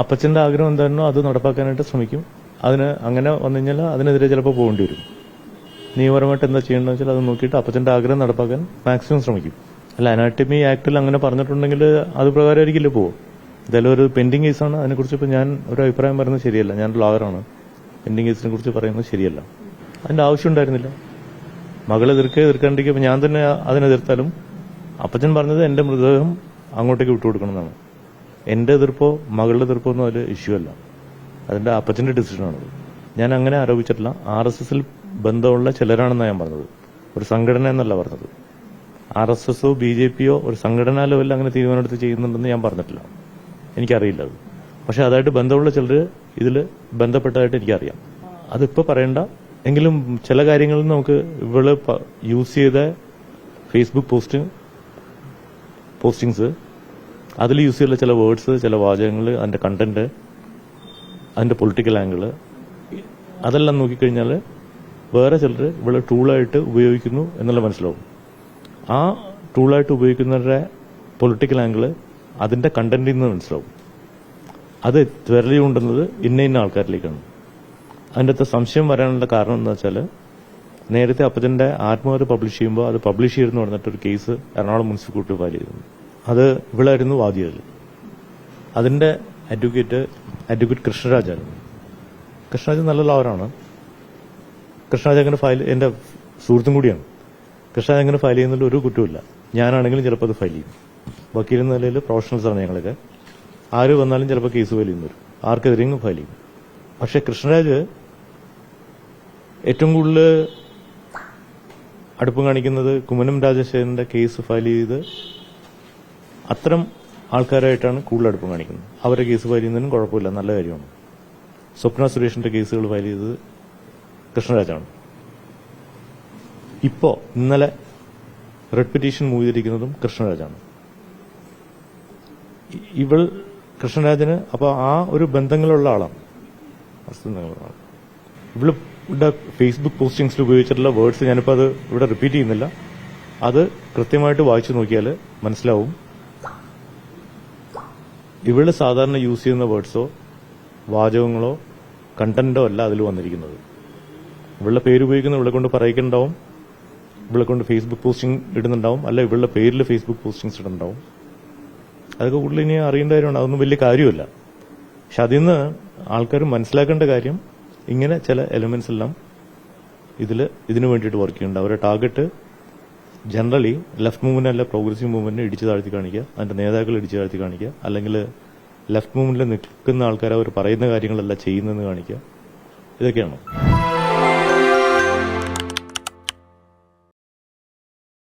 അപ്പച്ചന്റെ ആഗ്രഹം എന്തായിരുന്നോ അത് നടപ്പാക്കാനായിട്ട് ശ്രമിക്കും. അതിന് അങ്ങനെ വന്നു കഴിഞ്ഞാൽ അതിനെതിരെ ചിലപ്പോൾ പോകേണ്ടി വരും. നിയമപരമായിട്ട് എന്താ ചെയ്യേണ്ടതെന്ന് വെച്ചാൽ അത് നോക്കിയിട്ട് അപ്പച്ചന്റെ ആഗ്രഹം നടപ്പാക്കാൻ മാക്സിമം ശ്രമിക്കും. അല്ല അനാട്ടമി ആക്ടിൽ അങ്ങനെ പറഞ്ഞിട്ടുണ്ടെങ്കിൽ അത് പ്രകാരമായിരിക്കില്ല പോകും എന്തായാലും ഒരു പെൻഡിങ് കേസാണ്. അതിനെക്കുറിച്ച് ഇപ്പോൾ ഞാൻ ഒരു അഭിപ്രായം പറയുന്നത് ശരിയല്ല. ഞാൻ ലോയറാണ് പെൻഡിങ് കേസിനെ കുറിച്ച് പറയുന്നത് ശരിയല്ല. അതിന്റെ ആവശ്യം ഉണ്ടായിരുന്നില്ല. മകളെ എതിർക്കുക എതിർക്കാണ്ടിരിക്കുക ഞാൻ തന്നെ അതിനെതിർത്താലും അപ്പച്ചൻ പറഞ്ഞത് എന്റെ മൃതദേഹം അങ്ങോട്ടേക്ക് വിട്ടുകൊടുക്കണമെന്നാണ് എന്റെ എതിർപ്പോ മകളുടെ എതിർപ്പോ ഒന്നും അതിൽ ഇഷ്യൂ അല്ല. അതിന്റെ അപ്പച്ചന്റെ ഡിസിഷനാണത് ഞാൻ അങ്ങനെ ആരോപിച്ചിട്ടില്ല. ആർ എസ് എസിൽ ബന്ധമുള്ള ചിലരാണെന്നാണ് ഞാൻ പറഞ്ഞത്. ഒരു സംഘടന എന്നല്ല പറഞ്ഞത്. ആർ എസ് എസോ ബി ജെ പിയോ ഒരു സംഘടനാ ലെവലിൽ അങ്ങനെ തീരുമാനമെടുത്ത് ചെയ്യുന്നുണ്ടെന്ന് ഞാൻ പറഞ്ഞിട്ടില്ല. എനിക്കറിയില്ല അത്. പക്ഷെ അതായിട്ട് ബന്ധമുള്ള ചിലർ ഇതിൽ ബന്ധപ്പെട്ടതായിട്ട് എനിക്കറിയാം. അതിപ്പോ പറയണ്ട. എങ്കിലും ചില കാര്യങ്ങളിൽ നമുക്ക് ഇവൾ യൂസ് ചെയ്ത ഫേസ്ബുക്ക് പോസ്റ്റ് പോസ്റ്റിങ്സ് അതിൽ യൂസ് ചെയ്യുന്ന ചില വേർഡ്സ് ചില വാചകങ്ങൾ അതിന്റെ കണ്ടന്റ് അതിന്റെ പൊളിറ്റിക്കൽ ആംഗിൾ അതെല്ലാം നോക്കിക്കഴിഞ്ഞാൽ വേറെ ചിലർ ഇവിടെ ടൂളായിട്ട് ഉപയോഗിക്കുന്നു എന്നുള്ള മനസ്സിലാവും. ആ ടൂളായിട്ട് ഉപയോഗിക്കുന്നവരുടെ പൊളിറ്റിക്കൽ ആംഗിൾ അതിന്റെ കണ്ടന്റിൽ നിന്ന് മനസ്സിലാവും. അത് വിരലി കൊണ്ടുന്നത് ഇന്ന ഇന്ന ആൾക്കാരിലേക്കാണ്. അതിന്റെ അകത്ത് സംശയം വരാനുള്ള കാരണം എന്താ വെച്ചാൽ നേരത്തെ അപ്പച്ചന്റെ ആത്മകഥ പബ്ലിഷ് ചെയ്യുമ്പോൾ അത് പബ്ലിഷ് ചെയ്തെന്ന് പറഞ്ഞിട്ടൊരു case Ernakulam municipal court file ചെയ്തിരുന്നു. അത് ഇവളായിരുന്നു വാദിയത് അതിന്റെ അഡ്വക്കേറ്റ് അഡ്വക്കേറ്റ് കൃഷ്ണരാജായിരുന്നു. കൃഷ്ണരാജ് നല്ല ലോവറാണ് കൃഷ്ണരാജ് അങ്ങനെ ഫയൽ എന്റെ സുഹൃത്തും കൂടിയാണ്. കൃഷ്ണരാജ് അങ്ങനെ ഫയൽ ചെയ്യുന്നതിൽ ഒരു കുറ്റമില്ല ഞാനാണെങ്കിലും ചിലപ്പോൾ അത് ഫയൽ ചെയ്യും. വക്കീൽ എന്ന നിലയിൽ പ്രൊഫഷണൽസ് ആണ് ഞങ്ങളൊക്കെ. ആര് വന്നാലും ചിലപ്പോൾ കേസ് ഫയൽ ചെയ്യുന്ന ആർക്കെതിരെയും ഫയൽ ചെയ്യും. പക്ഷെ കൃഷ്ണരാജ് ഏറ്റവും കൂടുതൽ അടുപ്പം കാണിക്കുന്നത് കുമ്മനം രാജശേഖരന്റെ കേസ് ഫയൽ ചെയ്ത് അത്തരം ആൾക്കാരായിട്ടാണ് കൂടുതൽ അടുപ്പം കാണിക്കുന്നത്. അവരുടെ കേസ് ഫയൽ ചെയ്യുന്നതിനും കുഴപ്പമില്ല. നല്ല കാര്യമാണ്. സ്വപ്ന സുരേഷിന്റെ കേസുകൾ ഫയൽ ചെയ്തത് കൃഷ്ണരാജാണ്. ഇപ്പോ ഇന്നലെ റെഡ് പെറ്റീഷൻ മൂവ് ചെയ്തിരിക്കുന്നതും കൃഷ്ണരാജാണ് ഇവൾ കൃഷ്ണരാജന് അപ്പൊ ആ ഒരു ബന്ധങ്ങളുള്ള ആളാണ്. ഇവൾ ഇവിടെ ഫേസ്ബുക്ക് പോസ്റ്റിംഗ്സിൽ ഉപയോഗിച്ചിട്ടുള്ള വേർഡ്സ് ഞാനിപ്പോൾ അത് ഇവിടെ റിപ്പീറ്റ് ചെയ്യുന്നില്ല. അത് കൃത്യമായിട്ട് വായിച്ചു നോക്കിയാൽ മനസ്സിലാവും. ഇവൾ സാധാരണ യൂസ് ചെയ്യുന്ന വേർഡ്സോ വാചകങ്ങളോ കണ്ടന്റോ അല്ല അതിൽ വന്നിരിക്കുന്നത്. ഇവളുടെ പേര് ഉപയോഗിക്കുന്ന ഇവളെ കൊണ്ട് പറയിക്കുന്നുണ്ടാവും ഇവളെ കൊണ്ട് ഫേസ്ബുക്ക് പോസ്റ്റിംഗ് ഇടുന്നുണ്ടാവും അല്ല ഇവളുടെ പേരിൽ ഫേസ്ബുക്ക് പോസ്റ്റിംഗ്സ് ഇടുന്നുണ്ടാവും. അതൊക്കെ കൂടുതൽ ഇനി അറിയേണ്ട കാര്യമാണ് അതൊന്നും വലിയ കാര്യമല്ല പക്ഷെ അതിൽ നിന്ന് ആൾക്കാർ മനസ്സിലാക്കേണ്ട കാര്യം ഇങ്ങനെ ചില എലമെന്റ്സ് എല്ലാം ഇതിൽ ഇതിനു വേണ്ടിയിട്ട് വർക്ക് ചെയ്യുന്നുണ്ട്. അവരുടെ ടാർഗറ്റ് ജനറലി ലെഫ്റ്റ് മൂവ്മെന്റ് അല്ല പ്രോഗ്രസീവ് മൂവ്മെന്റിനെ ഇടിച്ചു താഴ്ത്തി കാണിക്കുക. അതിന്റെ നേതാക്കൾ ഇടിച്ചു താഴ്ത്തി കാണിക്കുക. അല്ലെങ്കിൽ ലെഫ്റ്റ് മൂവ്മെന്റിൽ നിൽക്കുന്ന ആൾക്കാർ അവർ പറയുന്ന കാര്യങ്ങളല്ല ചെയ്യുന്നതെന്ന് കാണിക്കുക. ഇതൊക്കെയാണ്.